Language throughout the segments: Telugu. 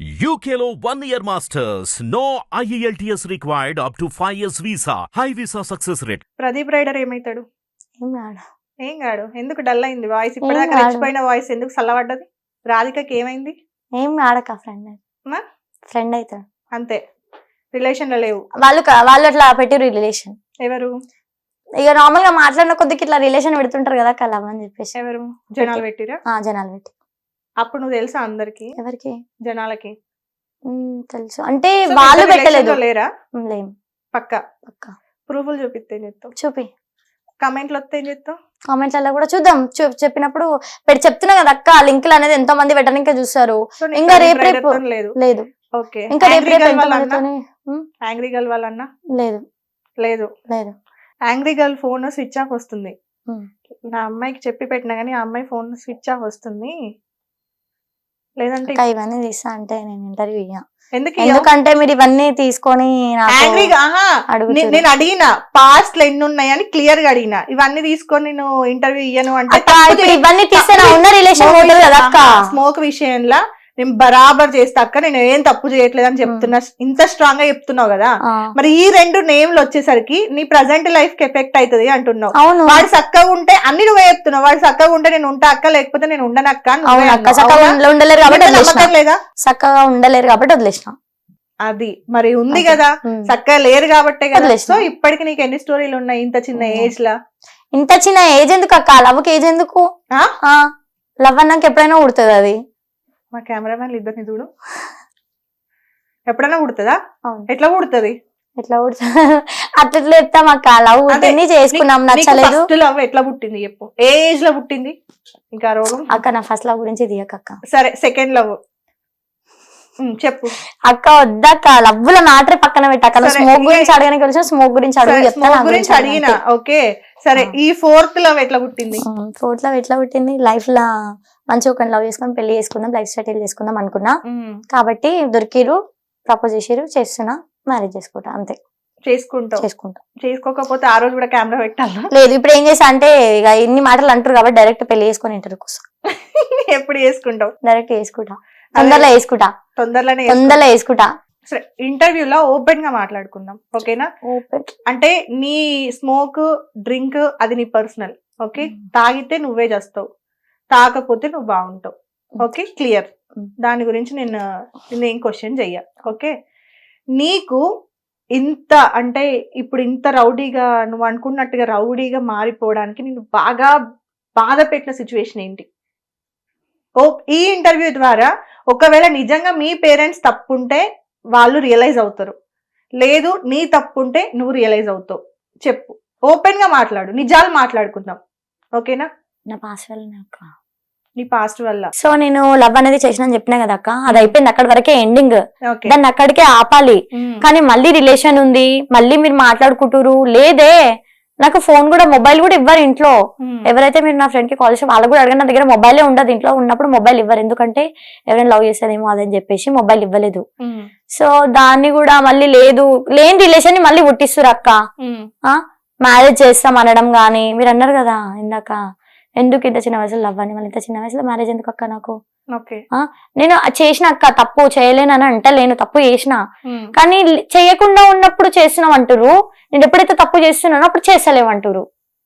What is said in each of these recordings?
UKLO one year masters. No E IELTS required up to 5 years visa. High visa success rate. Pradeep rider ఏమైతాడు? ఏం కాడు. ఎందుకు డల్ అయింది వాయిస్ ఇప్పటిదాకా. రెచ్చిపోయిన వాయిస్ ఎందుకు చల్లబడ్డది? రాధికకి ఏమైంది? ఏం కాడక ఫ్రెండ్ మా? ఫ్రెండ్ అవుతాడు అంతే. రిలేషన్లో లేవు. వాళ్ళు వాళ్ళు అట్లా పెట్టిరు రిలేషన్ ఎవరు? ఇక నార్మల్గా మాట్లాడిన కొద్దికి ఇట్లా రిలేషన్ పెడుతుంటారు కదా కలవ్ అని చెప్పేసి. ఎవరు? జనాలు పెట్టిరా? ఆ జనాలు పెట్టి. అప్పుడు నువ్వు తెలుసా అందరికి? ఎవరికి? జనాలకి. ఉమ్, తెలుసు. అంటే వాళ్ళు పెట్టలేదు. లేరా? లేం. పక్క? పక్క. ప్రూఫ్లు చూపిస్తే ఏం చెప్తావు చూపి. కమెంట్లు వస్తే ఏం చెప్తావు కామెంట్లలో కూడా చూద్దాం. చూ చెప్పినప్పుడు పెట్టి చెప్తున్నా కదా అక్క లింకులు అనేది ఎంతో మంది పెట్టడానికి చూస్తారు. సో నీకు ఇంకా రేపు రేపు- లేదు? లేదు. ఓకే. ఇంకా రేపు రేపు ఎంతో వాళ్ళన్నా? మందితోని ఉమ్, యాంగ్రీ గర్ల్ వాళ్ళన్నా? లేదు. లేదు. లేదు. Angry girl phone switch off వస్తుంది. నా అమ్మాయికి చెప్పి పెట్టినా కానీ ఆ అమ్మాయి ఫోన్ స్విచ్ ఆఫ్ వస్తుంది. లేదంటే అక్క ఇవన్నీ తీస్తా అంటే నేను ఇంటర్వ్యూ ఇయ్య. ఎందుకు ఎందుకంటే మీరు ఇవన్నీ తీసుకొని నాకు యాంగ్రీ ఆహా అడుగుతుర్రు. నే- నేను అడిగిన పాస్ట్లో ఎన్ని ఉన్నాయని క్లియర్గా అడిగిన ఇవన్నీ తీసుకొని నేను ఇంటర్వ్యూ ఇయ్యను అంటే అక్క ఇప్పుడు ఇవన్నీ తీస్తే నా ఉన్న రిలేషన్ పోతుంది కదా అక్క? స్మోక్ విషయంలో నేను బరాబర్ చేస్తా అక్క నేను ఏం తప్పు చేయట్లేదు అని చెప్తున్నా ఇంత స్ట్రాంగ్గా చెప్తున్నావు కదా. మరి ఈ రెండు నేమ్లు వచ్చేసరికి నీ ప్రజెంట్ లైఫ్కి ఎఫెక్ట్ అవుతుంది అంటున్నావు. వాడు చక్కగా ఉంటే అన్ని నువ్వే చెప్తున్నావు. వాడు చక్కగా ఉంటే నేను ఉంటా అక్క లేకపోతే నేను అవును అక్క. చక్కగా ఉండలేరు కాబట్టి వదిలేసిన. నమ్మకం లేదా? చక్కగా ఉండలేరు కాబట్టి వదిలేసిన. అది మరి ఉంది. కదా. చక్కగా లేరు కాబట్టే కదా. సో ఇప్పటికి నీకు ఎన్ని స్టోరీలు ఉన్నాయి ఇంత చిన్న. ఏజ్ లా? ఇంత చిన్న ఏజ్ ఎందుకు అక్క? లవ్కి ఏజ్ ఎందుకు? ఆ? లవ్ అన్నాక ఎప్పుడైనా ఉడుతుంది అది. మా కెమెరామెన్ ఇద్దరిని చూడు. ఎప్పుడైనా అవును. ఎట్లా పుడుతుంది ఎట్లా ఉడుతుంది? అట్లా చెప్తాం అక్క? లవ్ పుట్టింది చేసుకున్నాం నచ్చలేదు. లవ్ ఎట్లా పుట్టింది చెప్పు. ఏ ఏజ్లో పుట్టింది? ఇంకా రోగం అక్క నా ఫస్ట్ లవ్ గురించి తీయక అక్క. సరే సెకండ్ లవ్ చెప్పు. అక్క వద్దక్క లవ్వుల మ్యాటర్ పక్కన పెట్టాక సరే, స్మోక్ గురించి అడగడానికి వచ్చిన స్మోక్ గురించి అడుగు గురించి అడిగిన ఓకే. సరే. ఈ ఫోర్త్ లవ్ ఎట్లా పుట్టింది? ఫోర్త్ లవ్ ఎట్లా పుట్టింది? లైఫ్ లా మంచిగా ఒక లవ్ చేసుకుని పెళ్ళి చేసుకుందాం లైఫ్ సెటిల్ చేసుకుందాం అనుకున్నా. కాబట్టి దొరికిరు ప్రపోజ్ చేసిరు చేస్తున్నా మ్యారేజ్ చేసుకుంటా అంతే. చేసుకుంటావు. చేసుకుంటా. చేసుకోకపోతే ఆ రోజు కూడా కెమెరా పెట్టాలా? లేదు ఇప్పుడు ఏం చేసా అంటే ఇక ఇన్ని మాటలు అంటారు కాబట్టి డైరెక్ట్ పెళ్ళి చేసుకొని ఇంటర్ కోసం ఎప్పుడు చేసుకుంటావు? డైరెక్ట్ చేసుకుంటా. తొందరలో వేసుకుంటా. తొందరలోనే తొందరలో వేసుకుంటా. సరే ఇంటర్వ్యూలో ఓపెన్గా మాట్లాడుకుందాం ఓకేనా? ఓపెన్. అంటే నీ స్మోక్ డ్రింక్ అది నీ పర్సనల్ ఓకే. తాగితే నువ్వే చేస్తావు తాగకపోతే నువ్వు బాగుంటావు ఓకే? క్లియర్. దాని గురించి నేను నేను ఏం క్వశ్చన్ చెయ్య ఓకే? నీకు ఇంత అంటే ఇప్పుడు ఇంత రౌడీగా నువ్వు అనుకున్నట్టుగా రౌడీగా మారిపోవడానికి నేను బాగా బాధ పెట్టిన సిచ్యువేషన్ ఏంటి? ఓ ఈ ఇంటర్వ్యూ ద్వారా ఒకవేళ నిజంగా మీ పేరెంట్స్ తప్పుంటే వాళ్ళు రియలైజ్ అవుతారు. లేదు నీ తప్పుంటే నువ్వు రియలైజ్ అవుతావు. చెప్పు. ఓపెన్గా మాట్లాడు. నిజాలు మాట్లాడుకుందాం. ఓకేనా? నా పాస్వర్డ్ అక్క. నీ పాస్ట్ వల్ల. సో నేను లవ్ అనేది చేసిన చెప్పినా కదా అక్క? అది అయిపోయింది అక్కడి వరకే ఎండింగ్ దాన్ని అక్కడికే ఆపాలి. కానీ మళ్ళీ రిలేషన్ ఉంది. మళ్ళీ మీరు మాట్లాడుకుంటారు లేదే. నాకు ఫోన్ కూడా మొబైల్ కూడా ఇవ్వరు ఇంట్లో. ఎవరైతే మీరు నా ఫ్రెండ్కి కాల్ చేసి వాళ్ళు కూడా అడగండి నా దగ్గర మొబైలే ఉండదు. ఇంట్లో ఉన్నప్పుడు మొబైల్ ఇవ్వరు. ఎందుకంటే ఎవరైనా లవ్ చేస్తారేమో అదని చెప్పేసి మొబైల్ ఇవ్వలేదు. సో దాన్ని కూడా మళ్ళీ లేదు. లేని రిలేషన్ని మళ్ళీ పుట్టిస్తారు అక్క. మ్యారేజ్ చేస్తాం అనడం గానీ మీరు అన్నారు కదా ఇందాక. ఎందుకు ఇంత చిన్న వయసులో లవ్ అని? మళ్ళీ ఇంత చిన్న వయసులో మ్యారేజ్ ఎందుకు అక్క నాకు? నేను చేసిన అక్క తప్పు చేయలేనని అంటలేను తప్పు చేసిన. కానీ చేయకుండా ఉన్నప్పుడు చేస్తున్నాం అంటారు నేను ఎప్పుడైతే తప్పు చేస్తున్నానో అప్పుడు చేస్తలేమంటారు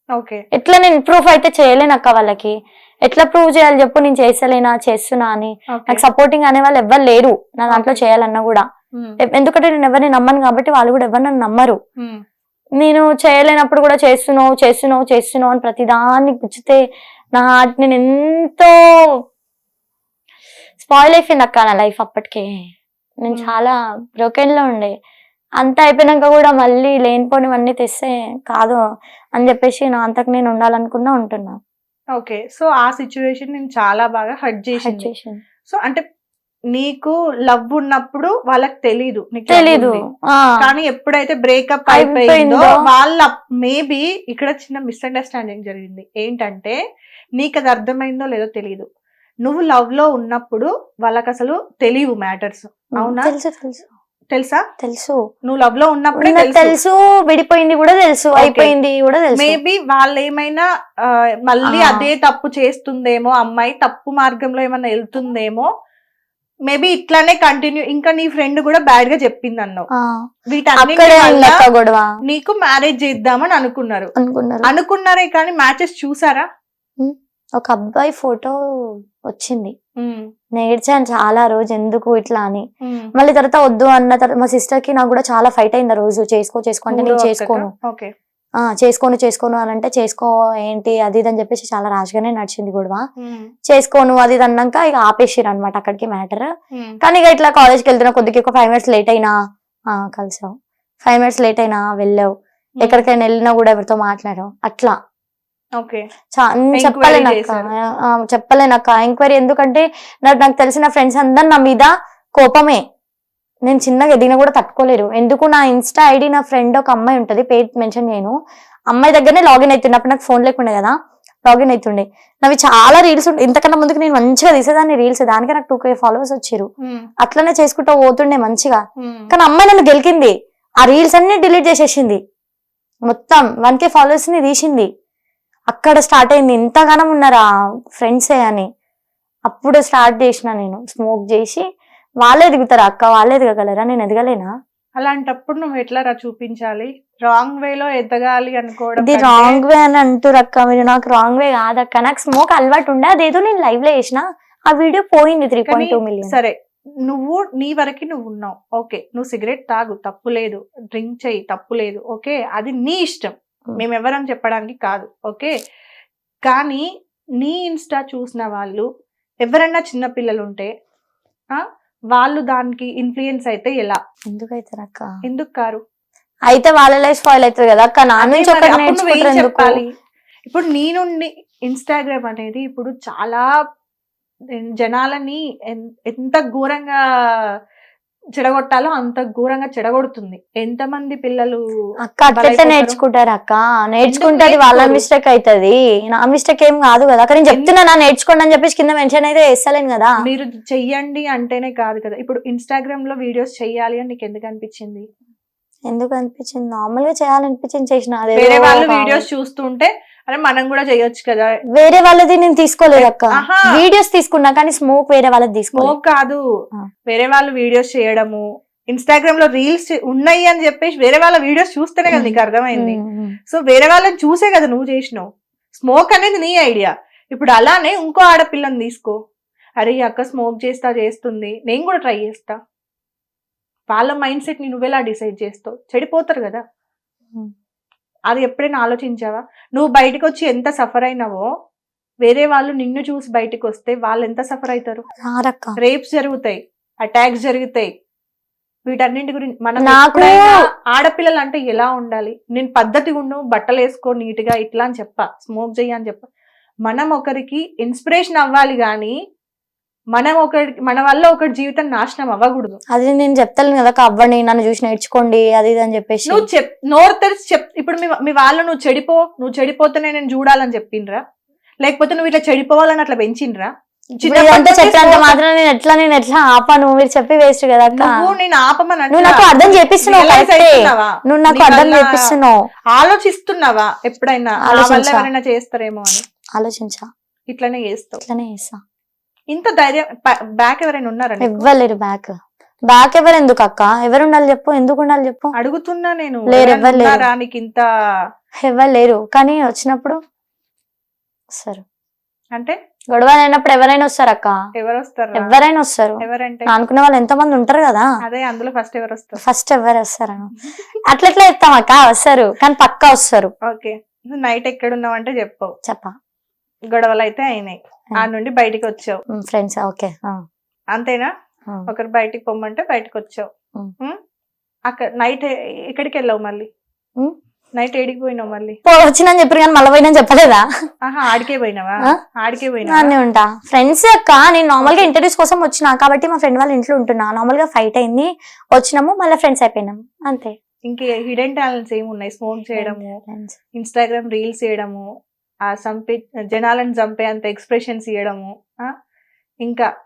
ఓకే. ఎట్లా నేను ప్రూఫ్ అయితే చేయలేను అక్క వాళ్ళకి? ఎట్లా ప్రూవ్ చేయాలి చెప్పు నేను చేస్తలేనా చేస్తున్నా అని. నాకు సపోర్టింగ్ అనే వాళ్ళు ఎవ్వరు లేరు నా దాంట్లో చేయాలన్నా కూడా. ఎందుకంటే నేను ఎవరిని నమ్మను కాబట్టి వాళ్ళు కూడా ఎవరు నన్ను నమ్మరు. నేను చేయలేనప్పుడు కూడా చేస్తున్నావు చేస్తున్నావు చేస్తున్నావు అని ప్రతిదాన్ని గుచ్చితే నా నేను ఎంతో స్పాయిల్ అయిపోయింది అక్క నా లైఫ్ అప్పటికే. నేను. చాలా బ్రోకెన్లో ఉండే. అంతా అయిపోయినాక కూడా మళ్ళీ లేనిపోనివన్నీ తెస్తే కాదు అని చెప్పేసి నా అంతకు నేను ఉండాలనుకున్నా ఉంటున్నా. ఓకే. సో ఆ సిచ్యువేషన్ నేను చాలా బాగా హర్ట్ చేసింది. సో అంటే నీకు లవ్ ఉన్నప్పుడు వాళ్ళకి తెలీదు. తెలీదు. కానీ ఎప్పుడైతే బ్రేకప్ అయిపోయిందో, అయిపోయిందో వాళ్ళ మేబీ ఇక్కడ చిన్న మిస్అండర్స్టాండింగ్ జరిగింది. ఏంటంటే నీకు అది అర్థమైందో లేదో తెలియదు నువ్వు లవ్లో ఉన్నప్పుడు వాళ్ళకి అసలు తెలియవు మ్యాటర్స్ అవునా? తెలుసు తెలుసు. తెలుసా? తెలుసు. నువ్వు లవ్లో ఉన్నప్పుడే తెలుసు. విడిపోయింది కూడా తెలుసు. అయిపోయింది కూడా తెలుసు. మేబీ వాళ్ళు ఏమైనా మళ్ళీ. అదే తప్పు చేస్తుందేమో అమ్మాయి తప్పు మార్గంలో ఏమైనా వెళ్తుందేమో మేబీ ఇట్లానే కంటిన్యూ ఇంకా నీ ఫ్రెండ్ కూడా బ్యాడ్గా చెప్పింది అన్నావు. ఆ, వీటన్నిటి నీకు మ్యారేజ్ చేద్దామని అనుకున్నారు. అనుకున్నారే. కానీ మ్యాచెస్ చూసారా? ఒక అబ్బాయి ఫోటో వచ్చింది. నేర్చాను చాలా రోజు ఎందుకు ఇట్లా అని. మళ్ళీ తర్వాత వద్దు అన్న తర్వాత మా సిస్టర్కి నాకు కూడా చాలా ఫైట్ అయింది రోజు. చేసుకో చేసుకో అంటే నేను చేసుకోను. చేసుకోను చేసుకోను అని అంటే చేసుకో ఏంటి అది ఇది అని చెప్పేసి చాలా రాష్గానే నడిచింది గొడవ. చేసుకోను అది ఇది అన్నాక ఇక ఆపేసిరు అనమాట అక్కడికి మ్యాటర్. కానీ ఇక ఇట్లా కాలేజ్కి వెళ్తున్నా కొద్దిగా ఒక ఫైవ్ మినిట్స్ లేట్ అయినా కలిసావు ఫైవ్ మినిట్స్ లేట్ అయినా వెళ్ళావు. ఎక్కడికైనా వెళ్ళినా కూడా ఎవరితో మాట్లాడావు. అట్లా ఓకే చా- నేను Enquiry చెప్పలేనక్క ఎంక్వైరీ ఎందుకంటే నాకు నాకు తెలిసిన ఫ్రెండ్స్ అందరు నా మీద కోపమే. నేను చిన్నగా ఎదిగినా కూడా తట్టుకోలేరు. ఎందుకు నా ఇన్స్టా ఐడి నా ఫ్రెండ్ ఒక అమ్మాయి ఉంటది పేరు మెన్షన్ చేయను. అమ్మాయి దగ్గరనే లాగిన్ అవుతుండే అప్పుడు నాకు ఫోన్ లేకుండే కదా. లాగిన్ అవుతుండే నావి చాలా రీల్స్ ఇంతకన్నా ముందుకు నేను మంచిగా తీసేదాన్ని రీల్స్ దానికే నాకు టూ కే ఫాలోవర్స్ వచ్చారు. అట్లనే చేసుకుంటూ పోతుండే మంచిగా. కానీ అమ్మాయి నన్ను గెలికింది. ఆ రీల్స్ అన్ని డిలీట్ చేసేసింది. మొత్తం వన్ కే ఫాలోవర్స్ని తీసింది. అక్కడ స్టార్ట్ అయింది. ఇంతగానం ఉన్నారా ఫ్రెండ్సే అని. అప్పుడు స్టార్ట్ చేసిన నేను. స్మోక్ చేసి వాళ్ళే దిగుతారు అక్క? వాళ్ళే దిగగలరా నేను ఎదగలేనా? అలాంటప్పుడు నువ్వు ఎట్లా చూపించాలి? రాంగ్ వేలో ఎదగాలి అనుకోవడం ఇది రాంగ్ వే అని అంటారు అక్క. మీరు నాకు రాంగ్ వే కాదక్క నాకు స్మోక్ అలవాటు ఉండే. అదేదో నేను లైవ్లో వేసిన ఆ వీడియో పోయింది త్రీ పాయింట్ టూ మిలియన్ సరే నువ్వు నీ వరకు నువ్వు ఉన్నావు. ఓకే నువ్వు సిగరెట్ తాగు. తప్పు లేదు. డ్రింక్ చెయ్యి తప్పు లేదు. ఓకే అది నీ ఇష్టం. మేము. ఎవరని చెప్పడానికి కాదు ఓకే? కానీ నీ ఇన్స్టా చూసిన వాళ్ళు ఎవరన్నా చిన్న పిల్లలు ఉంటే వాళ్ళు దానికి ఇన్ఫ్లుయెన్స్ అయితే ఎలా? ఎందుకు అవుతారు అక్క ఎందుకు కారు? అయితే వాళ్ళ లైఫ్ స్పాయిల్ అవుతుంది కదా అక్క నా నుంచి ఒకటి చెప్పాలి? ఇప్పుడు నీ నుండి ఇన్స్టాగ్రామ్ అనేది ఇప్పుడు చాలా జనాలని ఎంత ఘోరంగా చెడగొట్టాలో అంత ఘోరంగా చెడగొడుతుంది. ఎంతమంది పిల్లలు అక్క బలైపోతారు. నేర్చుకుంటారు అక్క? నేర్చుకుంటది వాళ్ళ? మిస్టేక్ అవుతుంది నా మిస్టేక్ ఏం కాదు కదా. అక్కడ నేను చెప్తున్నా నా నేర్చుకోండి అని చెప్పేసి కింద మెన్షన్ అయితే వేస్తలేను కదా. మీరు చెయ్యండి అంటేనే కాదు కదా. ఇప్పుడు ఇన్స్టాగ్రామ్లో వీడియోస్ చెయ్యాలి అని నీకు ఎందుకు అనిపించింది? ఎందుకు అనిపించింది? నార్మల్గా చేయాలనిపించింది చేసిన. వేరే వాళ్ళు. వీడియోస్ చూస్తుంటే అరే మనం కూడా చేయొచ్చు కదా. వేరే వాళ్ళది నేను తీసుకోలేదు అక్క. వీడియోస్ తీసుకున్నా కానీ స్మోక్ వేరే వాళ్ళది తీసుకోలేదు. స్మోక్ కాదు. వేరే వాళ్ళు వీడియోస్ చేయడము ఇన్స్టాగ్రామ్లో రీల్స్ ఉన్నాయి అని చెప్పేసి వేరే వాళ్ళ వీడియోస్ చూస్తేనే కదా నీకు అర్థమైంది. సో వేరే వాళ్ళని చూసే కదా నువ్వు చేసినావు. స్మోక్ అనేది నీ ఐడియా ఇప్పుడు అలానే ఇంకో ఆడపిల్లని తీసుకో. అరే అక్క స్మోక్ చేస్తా చేస్తుంది. నేను కూడా ట్రై చేస్తా. వాళ్ళ మైండ్ సెట్ని నువ్వెలా డిసైడ్ చేస్తావు? చెడిపోతారు కదా. అది ఎప్పుడైనా ఆలోచించావా? నువ్వు బయటకు వచ్చి ఎంత సఫర్ అయినావో వేరే వాళ్ళు నిన్ను చూసి బయటకు వస్తే వాళ్ళు ఎంత సఫర్ అవుతారు రేప్స్ జరుగుతాయి అటాక్స్ జరుగుతాయి. వీటన్నింటి గురించి మనం నాకు- ఆడపిల్లలు అంటే ఎలా ఉండాలి? నేను పద్ధతి ఉండు బట్టలు వేసుకో నీట్గా ఇట్లా అని చెప్ప స్మోక్ చెయ్యి అని చెప్ప. మనం ఒకరికి ఇన్స్పిరేషన్ అవ్వాలి గాని మనం ఒకరి మన వల్ల ఒకరి జీవితం నాశనం అవ్వకూడదు. అది నేను చెప్తాను కదా అవ్వండి నన్ను చూసి నేర్చుకోండి అది ఇది అని చెప్పేసి. నువ్వు చెప్ నోరు తెరిచి చెప్ ఇప్పుడు మీ మీ వాళ్ళు నువ్వు చెడిపో నువ్వు చెడిపోతేనే నేను చూడాలని చెప్పిండ్రా? లేకపోతే నువ్వు ఇట్లా చెడిపోవాలని అట్లా పెంచిండ్రా? ఇప్పుడు ఇదంతా చెప్పినంత మాత్రం నేను ఎట్లా నేను ఎట్లా ఆపాను? మీరు చెప్పి వేస్ట్ కదా నువ్వు నేను ఆపమని నువ్వు నాకు అర్థం చేపిస్తున్నావు? నువ్వు నాకు అర్థం చేపిస్తున్నావు. ఆలోచిస్తున్నావా ఎప్పుడైనా? నా వల్ల ఆలోచించా. ఎవరైనా చేస్తారేమో అని. ఆలోచించా. ఇట్లనే చేస్తావు. ఇట్లానే చేస్తా. ఇంత ధైర్యం బ్యాక్ ఎవరైనా ఉన్నారా నీకు? ఇవ్వలేరు బ్యాక్ బ్యాక్ ఎవరు ఎందుకు అక్క? ఎవరు ఉండాలి చెప్పు ఎందుకు ఉండాలి చెప్పు? అడుగుతున్నా నేను. లేరు, నీకు ఇంత? ఎవరు లేరు. కానీ వచ్చినప్పుడు వస్తారు. అంటే? గొడవ అయినప్పుడు ఎవరైనా వస్తారు అక్క? ఎవరు వస్తారు ఎవరైనా వస్తారు. ఎవరంటే? అనుకునే వాళ్ళు ఎంత మంది ఉంటారు కదా? అదే అందులో ఫస్ట్ ఎవరు వస్తారు ఫస్ట్ ఎవరు వస్తారు? అట్లా ఎట్లా చెప్తాం అక్క? వస్తారు. కానీ పక్కా వస్తారు. ఓకే నైట్ ఎక్కడ ఉన్నావు అంటే చెప్పవు చెప్ప. గొడవలు అయితే అయినాయి. ఆ నుండి బయటికి వచ్చావు. Friends okay. అంతేనా? ఒకరు బయటికి పొమ్మంటే బయటకు వచ్చావు? అక్కడ నైట్ ఎక్కడికి వెళ్ళావు మళ్ళీ. నైట్ ఏడికి పోయినావు మళ్ళీ? వచ్చిందని చెప్పారు కానీ మళ్ళీ పోయినా చెప్పలేదా? ఆహా ఆడికే పోయినావా? ఆడికే పోయినావా? అన్నీ ఉంటా. ఫ్రెండ్స్ అక్క నేను నార్మల్గా ఇంటర్వ్యూస్ కోసం వచ్చిన కాబట్టి మా ఫ్రెండ్ వాళ్ళ ఇంట్లో ఉంటున్నా. నార్మల్గా ఫైట్ అయింది. వచ్చినాము మళ్ళీ ఫ్రెండ్స్ అయిపోయినాము అంతే. ఇంకే హిడెన్ టాలెంట్స్ ఏమి ఉన్నాయి స్మోక్ చేయడము. ఇన్స్టాగ్రామ్ రీల్స్ చేయడము ఆ చంపే జనాలను చంపే అంత ఎక్స్ప్రెషన్స్ ఇవ్వడము? ఇంకా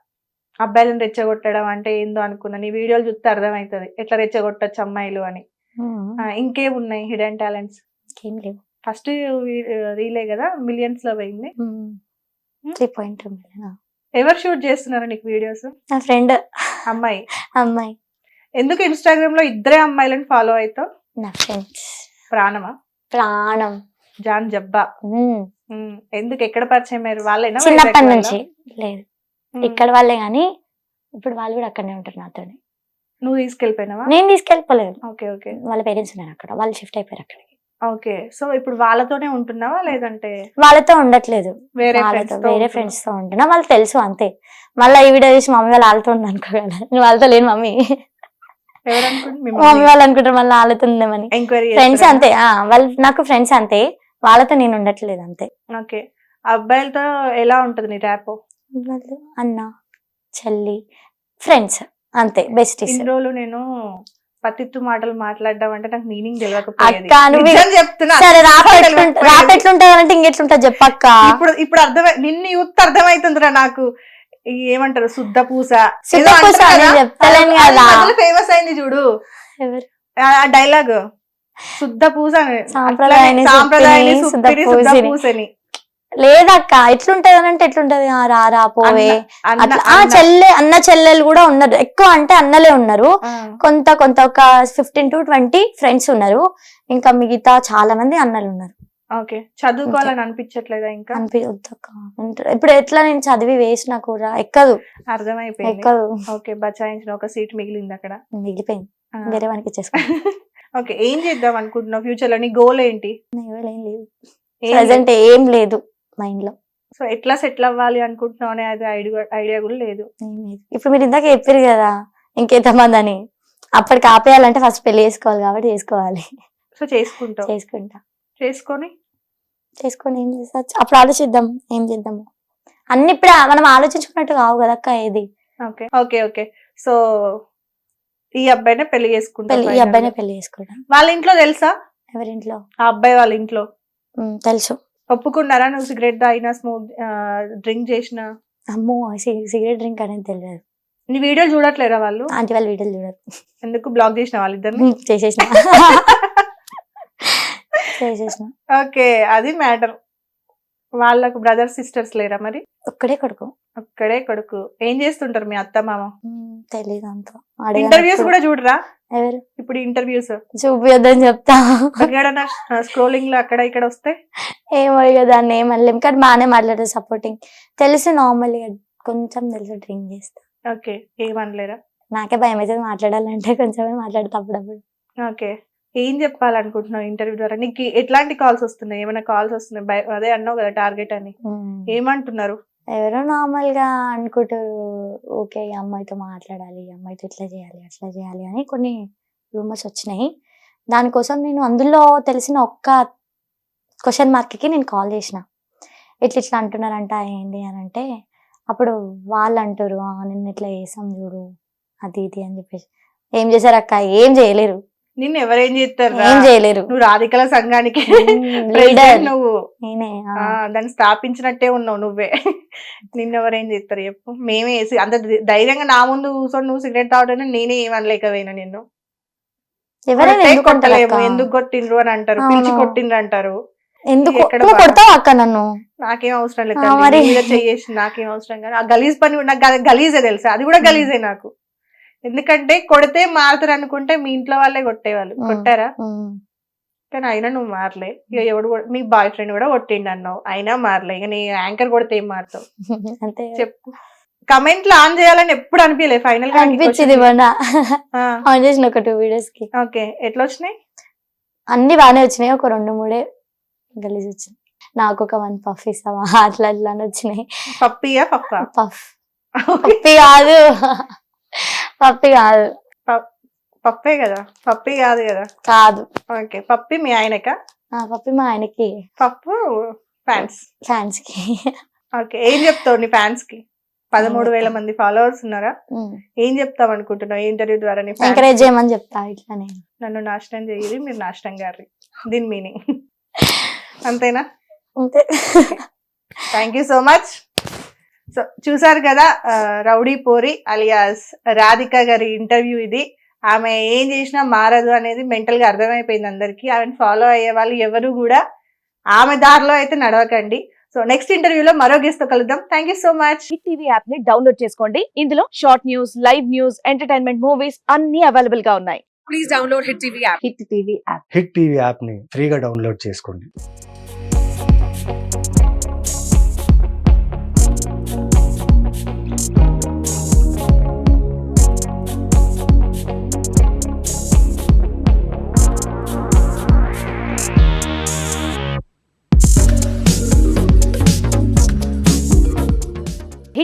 అబ్బాయిలను రెచ్చగొట్టడం అంటే ఏందో అనుకున్నా నీ వీడియోలు చూస్తే అర్థమవుతుంది ఎట్లా రెచ్చగొట్టచ్చు అమ్మాయిలు అని. ఉమ్. ఆ, ఇంకేం ఉన్నాయి హిడెన్ టాలెంట్స్ లేవు. ఫస్ట్ రీలే కదా మిలియన్స్లో పోయింది. త్రీ పాయింట్ ఎవరు షూట్ చేస్తున్నారు నీకు వీడియోస్? నా ఫ్రెండ్. అమ్మాయి? అమ్మాయి. ఎందుకు ఇన్స్టాగ్రామ్లో ఇద్దరే అమ్మాయిలను ఫాలో అవుతావు నా ఫ్రెండ్స్. ప్రాణమా? ప్రాణం. జాన్ జబ్బా. ఎందుకు? ఎక్కడ పరిచయం అయ్యారు? వాళ్ళైనా? చిన్నప్పటి నుంచి. లేదు? ఇక్కడ వాళ్ళే గాని ఇప్పుడు వాళ్ళు కూడా అక్కడనే ఉంటారు నాతోనే. నువ్వు తీసుకెళ్ళిపోయినావా? నేను తీసుకెళ్ళిపోలేదు. Okay okay. వాళ్ళ పేరెంట్స్ ఉన్నారు అక్కడ. వాళ్ళు షిఫ్ట్ అయిపోయారు అక్కడికి. ఓకే. సో ఇప్పుడు వాళ్ళతోనే ఉంటున్నావా? లేదంటే వాళ్ళతో ఉండట్లేదు. వేరే వేరే ఫ్రెండ్స్తో ఉంటున్నా. వాళ్ళు తెలుసు అంతే. మళ్ళీ ఈ వీడియో చూసి మమ్మీ వాళ్ళు వాళ్ళతో ఉంది అనుకోగలరు నేను వాళ్ళతో లేను మమ్మీ. మమ్మీ వాళ్ళు అనుకుంటారు మళ్ళీ వాళ్ళతో ఉందేమని. ఫ్రెండ్స్ అంతే. వాళ్ళు నాకు ఫ్రెండ్స్ అంతే. వాళ్ళతో నేను ఉండట్లేదు అంతే. ఓకే. అబ్బాయిలతో ఎలా ఉంటది నీ ర్యాప్ అన్న చెల్లి ఫ్రెండ్స్ అంతే ఇన్ని రోజులు నేను పతిత్తు మాటలు మాట్లాడడం అంటే నాకు మీనింగ్ తెలియకపోయేది ఇంకెట్లుంటది చెప్పక్క. ఇప్పుడు ఇప్పుడు అర్థమై నిన్ను యూత్ అర్థమైతుందిరా నాకు. ఏమంటారు శుద్ధ పూస. ఫేమస్ అయింది చూడు. ఆ డైలాగ్ శుద్ధ పూస అని. సాంప్రదాయాన్ని లేదక్క ఎట్లుంటది అని అంటే ఎట్లుంటది? ఆ రా రా పోవే ఆ చెల్లె అన్న చెల్లెలు కూడా ఉన్నారు. ఎక్కువ అంటే అన్నలే ఉన్నారు. కొంత కొంత ఒక ఫిఫ్టీన్ టు ట్వంటీ ఫ్రెండ్స్ ఉన్నారు. ఇంకా మిగతా చాలా మంది అన్నలు ఉన్నారు. ఓకే. చదువుకోవాలని అనిపించట్లేదా ఇంకా? అనిపించక్క ఇప్పుడు ఎట్లా నేను చదివి వేసినా కూడా ఎక్కదు. అర్థమైపోయింది. ఎక్కదు. ఓకే బచాయించిన ఒక సీట్ మిగిలింది అక్కడ. మిగిలిపోయింది. వేరే వానికి ఇచ్చేసుకున్నాను ఓకే ఏం చేద్దాం అనుకుంటున్నావు? ఫ్యూచర్లో నీ గోల్ ఏంటి? ఏం లేదు. ప్రజెంట్ ఏం లేదు మైండ్లో. సో ఎట్లా సెటిల్ అవ్వాలి అనుకుంటున్నావు అనే అది ఐడియా ఐడియా కూడా లేదు. ఏం లేదు. ఇప్పుడు మీరు ఇందాక చెప్పారు కదా ఇంకెంతమంది అని అప్పటికి ఆపేయాలంటే ఫస్ట్ పెళ్ళి చేసుకోవాలి కాబట్టి చేసుకోవాలి. సో చేసుకుంటావు. చేసుకుంటా. చేసుకొని? చేసుకొని ఏం చేస్తా? అప్పుడు ఆలోచిద్దాం ఏం చేద్దాము అన్ని ఇప్పుడు మనం ఆలోచించుకున్నట్టు కావు కదా అక్క ఏది. Okay okay okay. సో ఈ అబ్బాయినే పెళ్ళి చేసుకుంటావు పెళ్ళి ఈ అబ్బాయినే. పెళ్ళి చేసుకుంటాం వాళ్ళ ఇంట్లో తెలుసా? ఎవరింట్లో? ఆ అబ్బాయి వాళ్ళ ఇంట్లో. తెలుసు. ఒప్పుకున్నారా? నువ్వు సిగరెట్ తాగినా స్మోక్ డ్రింక్ చేసిన? అమ్మో సిగరెట్ డ్రింక్ అనేది తెలియదు. నీ వీడియో చూడట్లేరా వాళ్ళు? ఆంటీ వాళ్ళ వీడియోలు చూడరు. ఎందుకు? బ్లాక్ చేసిన ఉమ్, చేసేసిన. చేసేసిన. ఓకే అది మ్యాటర్. వాళ్ళకు బ్రదర్స్ సిస్టర్స్ లేరా మరి? ఒక్కడే కొడుకు. ఒక్కడే కొడుకు. ఏం చేస్తుంటారు మీ అత్త మామ? తెలీదు అంత. ఇంటర్వ్యూస్ కూడా చూడరా? ఎవరు? ఇప్పుడు ఇంటర్వ్యూస్ చూపియొద్దని చెప్తా. స్క్రోలింగ్లో అక్కడ ఇక్కడ వస్తే? ఏమో దాన్ని ఏమనలేం. కానీ బాగానే మాట్లాడదు సపోర్టింగ్ తెలుసు నార్మల్గా కొంచెం తెలుసు డ్రింక్ చేస్తా. ఓకే. ఏమనలేరా? నాకే భయం అవుతుంది మాట్లాడాలంటే కొంచెమే మాట్లాడతా అప్పుడప్పుడు. ఓకే. ఏం చెప్పాలనుకుంటున్నావు ఇంటర్వ్యూ ద్వారా? నీకు ఎట్లాంటి కాల్స్ వస్తున్నాయి? ఏమైనా కాల్స్ వస్తున్నాయి? అదే అన్నావు కదా టార్గెట్ అని. ఏమంటున్నారు? ఎవరో నార్మల్గా అనుకుంటారు ఓకే ఈ అమ్మాయితో మాట్లాడాలి ఈ అమ్మాయితో ఇట్లా చేయాలి అట్లా చేయాలి అని కొన్ని రూమర్స్ వచ్చినాయి. దానికోసం నేను అందులో తెలిసిన ఒక్క క్వశ్చన్ మార్క్కి నేను కాల్ చేసిన. ఇట్లా ఇట్లా అంటున్నారంట ఏంటి అని అంటే అప్పుడు వాళ్ళు అంటారు "ఆ, నిన్ను ఇట్లా చేసాం చూడు అది ఇది అని చెప్పేసి. ఏం చేశారు అక్క? ఏం చేయలేరు. నిన్ను ఎవరేం చేస్తారు ఏం చేయలేరు. నువ్వు రాధికల సంఘానికి నువ్వు. దాన్ని స్థాపించినట్టే ఉన్నావు నువ్వే. నిన్నెవరేం చేస్తారు చెప్పు. మేమే అంత ధైర్యంగా నా ముందు కూర్చొని నువ్వు సిగరెట్ తాగడం నేనే ఏమనలేకపోయినా నిన్ను. కొట్టలేము? ఎందుకు కొట్టిండ్రు అని అంటారు. పిలిచి కొట్టిండ్రు అంటారు. ఎందుకు? కొడతావు అక్క నన్ను? నాకేం అవసరం లేదు చెయ్యేసి నాకేం అవసరం కానీ ఆ గలీజ్ పని కూడా- నాకు గలీజే తెలుసా? అది కూడా గలీజే నాకు. ఎందుకంటే కొడితే మారుతారు అనుకుంటే మీ ఇంట్లో వాళ్ళే కొట్టేవాళ్ళు. కొట్టారా. కానీ అయినా నువ్వు మారలే. ఇక ఎవడు మీ బాయ్ ఫ్రెండ్ కూడా కొట్టిండు అన్నావు. అయినా మారలే. ఇక నీ యాంకర్ కొడితే ఏం మారుతావు? అంతే చెప్పు. కమెంట్లు ఆన్ చేయాలని ఎప్పుడు అనిపించలే ఫైనల్గా అనిపించింది ఆన్ చేసిన ఒక టూ వీడియోస్కి. ఓకే. ఎట్లా వచ్చినాయి అన్ని బాగానే వచ్చినాయి. ఒక రెండు మూడే గలీజ్ వచ్చినాయి. నాకు ఒక వన్ పఫ్ ఇస్తావా? అట్లా అట్లా వచ్చినాయి. పప్పియా పప్పా? పఫ్. పప్పి కాదు. పప్పి కాదు. పప్పే కదా? పప్పి కాదు కదా? కాదు. ఓకే పప్పి మీ ఆయనక? ఆ పప్పి మా ఆయనకి. పప్పు ఫ్యాన్స్. ఫ్యాన్స్కి ఓకే ఏం చెప్తావు నీ ఫ్యాన్స్కి పదమూడు వేల మంది ఫాలోవర్స్ ఉన్నారా? ఏం చెప్తావు అనుకుంటున్నావు ఈ ఇంటర్వ్యూ ద్వారా ఎంకరేజ్ చేయమని చెప్తా ఇట్లానే నన్ను నాశనం చేయది మీరు నాశనం గారి దీని మీనింగ్. అంతేనా? అంతే. Thank you so much. So చూసారు కదా రౌడీ పోరి అలియాస్ రాధిక గారి ఇంటర్వ్యూ ఇది. ఆమె ఏం చేసినా మారదు అనేది మెంటల్గా అర్థమైపోయింది అందరికీ. ఆమెను ఫాలో అయ్యే వాళ్ళు ఎవరు కూడా ఆమె దారిలో అయితే నడవకండి. సో నెక్స్ట్ ఇంటర్వ్యూలో మరో గెస్ట్తో కలుద్దాం. Thank you so much hit TV యాప్ని డౌన్లోడ్ చేసుకోండి. ఇందులో short news live news entertainment movies అన్ని అవైలబుల్గా ఉన్నాయి. Please download Hit TV app. Hit TV app hit TV యాప్ని ఫ్రీగా డౌన్లోడ్ చేసుకోండి.